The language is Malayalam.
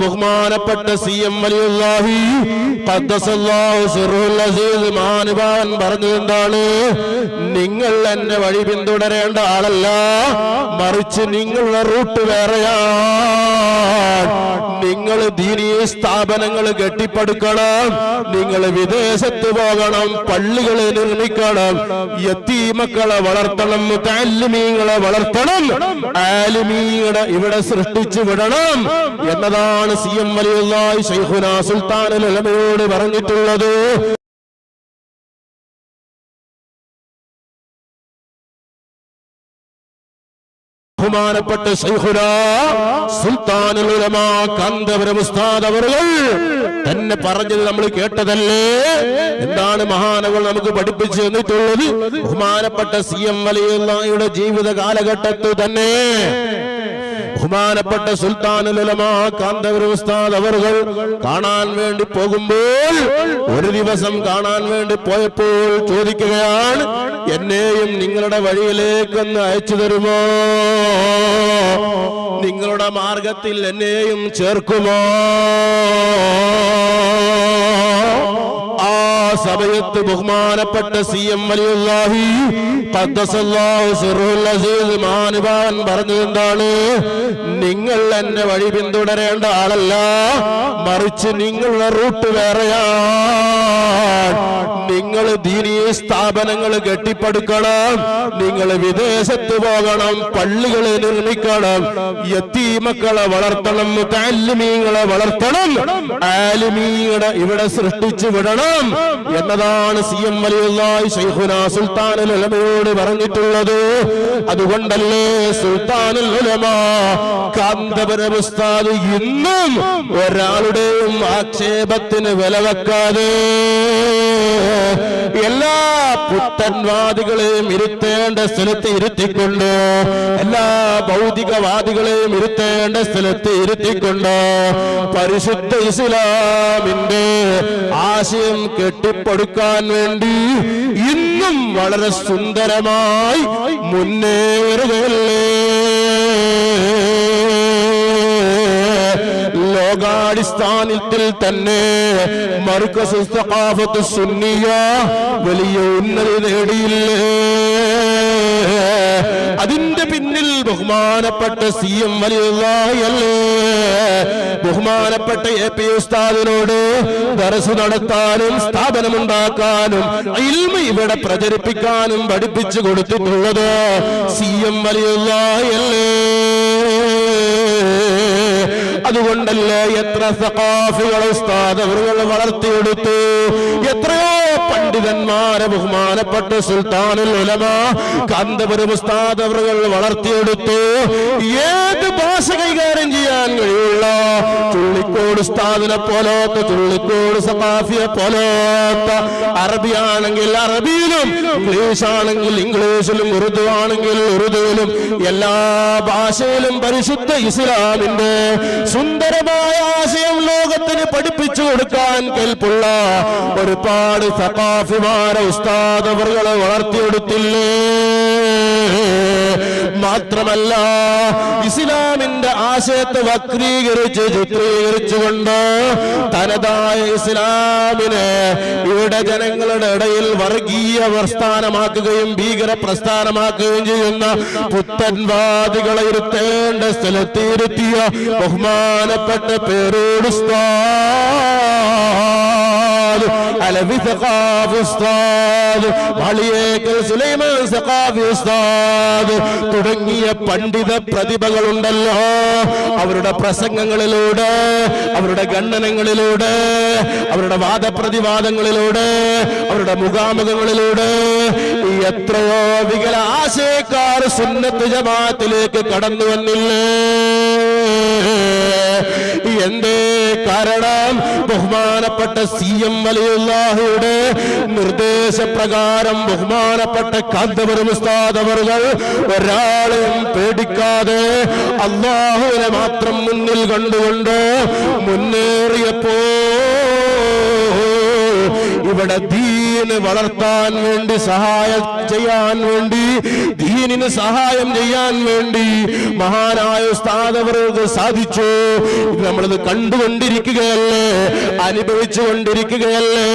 ബഹുമാനപ്പെട്ട സി എം അലിഹി മാനുഭാവൻ പറഞ്ഞതെന്താണ് നിങ്ങൾ എന്നെ വഴി പിന്തുടരേണ്ട ആളല്ല മറിച്ച് നിങ്ങളുടെ റൂട്ട് വേറെയാണ്. നിങ്ങൾ ദീനീ സ്ഥാപനങ്ങൾ കെട്ടിപ്പടുക്കണം നിങ്ങൾ വിദേശത്ത് പോകണം പള്ളികൾ നിർമ്മിക്കണം യത്തീമക്കളെ വളർത്തണം താലിമീങ്ങളെ വളർത്തണം ആലിമീങ്ങളെ ഇവിടെ സൃഷ്ടിച്ചു വിടണം എന്നതാണ് സി എം വലിയുള്ളായി ഷെയ്ഖുന സുൽത്താനുൽ ഉലമയോട് പറഞ്ഞിട്ടുള്ളത്. ബഹുമാനപ്പെട്ട ശൈഖുന സുൽത്താനുൽ ഉലമാ കാന്തപുരം ഉസ്താദ് അവറുകൾ തന്നെ പറഞ്ഞത് നമ്മൾ കേട്ടതല്ലേ? എന്താണ് മഹാനവൾ നമുക്ക് പഠിപ്പിച്ചു തന്നിട്ടുള്ളത്? ബഹുമാനപ്പെട്ട സി എം വലിയുടെ ജീവിത കാലഘട്ടത്തിൽ തന്നെ ബഹുമാനപ്പെട്ട അവർകൾ കാണാൻ വേണ്ടി പോകുമ്പോൾ ഒരു ദിവസം കാണാൻ വേണ്ടി പോയപ്പോൾ ചോദിക്കുകയാണ് എന്നെയും നിങ്ങളുടെ വഴിയിലേക്കൊന്ന് അയച്ചു തരുമോ? നിങ്ങളുടെ മാർഗത്തിൽ എന്നെയും ചേർക്കുമോ? സമയത്ത് ബഹുമാനപ്പെട്ട സി എം അസീസ് മാനുഭാവൻ പറഞ്ഞത് എന്താണ്? നിങ്ങൾ എന്നെ വഴി പിന്തുടരേണ്ട ആളല്ല മറിച്ച് നിങ്ങളുടെ റൂട്ട് വേറെയാണ്. നിങ്ങൾ ദീനീയ സ്ഥാപനങ്ങൾ കെട്ടിപ്പടുക്കണം നിങ്ങൾ വിദേശത്ത് പോകണം പള്ളികളെ നിർമ്മിക്കണം യത്തീമക്കളെ വളർത്തണം താലിമീങ്ങളെ വളർത്തണം ആലിമീങ്ങളെ ഇവിടെ സൃഷ്ടിച്ചു വിടണം. എന്നതാണ് സി എം വലിയുള്ളായി ഷെയ്ഖുന സുൽത്താനുൽ ഉലമയോട് പറഞ്ഞിട്ടുള്ളത്. അതുകൊണ്ടല്ലേ സുൽത്താനുൽ ഉലമ കാന്തപുരം ഉസ്താദ് ഇന്നും ഒരാളുടെയും ആക്ഷേപത്തിന് വില വെക്കാതെ എല്ലാ പുത്തൻവാദികളെയും ഇരുത്തേണ്ട സ്ഥലത്ത് ഇരുത്തിക്കൊണ്ട്? എല്ലാ ഭൗതികവാദികളെയും ഇരുത്തേണ്ട സ്ഥലത്ത് ഇരുത്തിക്കൊണ്ട്? പരിശുദ്ധ ഇസ്ലാമിന്റെ ആശയം കെട്ടിപ്പടുക്കാൻ വേണ്ടി ഇന്നും വളരെ സുന്ദരമായി മുന്നേറുകയല്ലേ? ലോകാടിസ്ഥാനത്തിൽ തന്നെ സുന്നിയ വലിയ ഉന്നതി നേടിയില്ലേ? അതിന്റെ പിന്നിൽ ബഹുമാനപ്പെട്ട സി എം വലിയല്ലേ ബഹുമാനപ്പെട്ട എ പി ഉസ്താദിനോട് ദറസ് നടത്താനും സ്ഥാപനമുണ്ടാക്കാനും ഇൽമ ഇവിടെ പ്രചരിപ്പിക്കാനും പഠിപ്പിച്ചു കൊടുത്തിട്ടുള്ളത് സി എം വലിയല്ലേ അതുകൊണ്ടല്ലേ എത്ര സഖാഫികൾ ഉസ്താദവറുകൾ വളർത്തിയെടുത്തു? എത്രയോ പണ്ഡിതന്മാരെ ബഹുമാനപ്പെട്ട സുൽത്താനുൽ ഉലമ കാന്തപുരം ഉസ്താദവറുകൾ വളർത്തിയെടുത്തു. ഏത് ഭാഷ കൈകാര്യം ചെയ്യാൻ കഴിയുള്ള? ചുള്ളിക്കോട് ഉസ്താദിനെ പോലോത്ത ചുള്ളിക്കോട് സഖാഫിയെ പോലോത്ത അറബി ആണെങ്കിൽ അറബിയിലും ഇംഗ്ലീഷ് ആണെങ്കിൽ ഇംഗ്ലീഷിലും ഉറുദു ആണെങ്കിൽ ഉറുദുവിലും എല്ലാ ഭാഷയിലും പരിശുദ്ധ ഇസ്ലാമിന്റെ സുന്ദരമായ ആശയം ലോകത്തിന് പഠിപ്പിച്ചു കൊടുക്കാൻ കേൾപ്പുള്ള ഒരുപാട് സഖാഫിമാരെ ഉസ്താദവറുകളെ വളർത്തിയെടുത്തില്ലേ? മാത്രമല്ല ഇസ്ലാമിന്റെ ആശയത്തെ വക്രീകരിച്ച് ചിത്രീകരിച്ചുകൊണ്ട് തനതായ ഇസ്ലാമിനെ ഇവിടെ ജനങ്ങളുടെ ഇടയിൽ വർഗീയ പ്രസ്ഥാനമാക്കുകയും ഭീകര പ്രസ്ഥാനമാക്കുകയും ചെയ്യുന്ന പുത്തൻവാദികളെ ഇരുത്തേണ്ട സ്ഥലത്തിരുത്തിയ ബഹുമാനപ്പെട്ട പേരോട് ഉസ്താദ് അലവി സഖാഫ് ഉസ്താദ് മാളിയേക്കൽ സുലൈമാൻ സഖാഫി ഉസ്താദ് തുടങ്ങിയ പണ്ഡിത പ്രതിഭകളുണ്ടല്ലോ. അവരുടെ പ്രസംഗങ്ങളിലൂടെ അവരുടെ ഖണ്ഡനങ്ങളിലൂടെ അവരുടെ വാദപ്രതിവാദങ്ങളിലൂടെ അവരുടെ മുഖാമുഖങ്ങളിലൂടെ എത്രയോ വികല ആശയക്കാർ സുന്നത്ത് ജമാത്തിലേക്ക് കടന്നു വന്നില്ലേ എന്തേ കാരണം ബഹുമാനപ്പെട്ട സി എം വലിയുള്ളാഹയുടെ നിർദ്ദേശപ്രകാരം ബഹുമാനപ്പെട്ട കാന്തപുരം ഉസ്താദവറുകൾ ഒരാളെയും പേടിക്കാതെ അള്ളാഹുവിനെ മാത്രം മുന്നിൽ കണ്ടുകൊണ്ട് മുന്നേറിയപ്പോ ഇവിടെ ദീന ദീന് വളർത്താൻ വേണ്ടി സഹായം ചെയ്യാൻ വേണ്ടി ദീനിന് സഹായം ചെയ്യാൻ വേണ്ടി മഹാനായ സ്ഥാനവർക്ക് സാധിച്ചു. നമ്മളിത് കണ്ടുകൊണ്ടിരിക്കുകയല്ലേ? അനുഭവിച്ചു കൊണ്ടിരിക്കുകയല്ലേ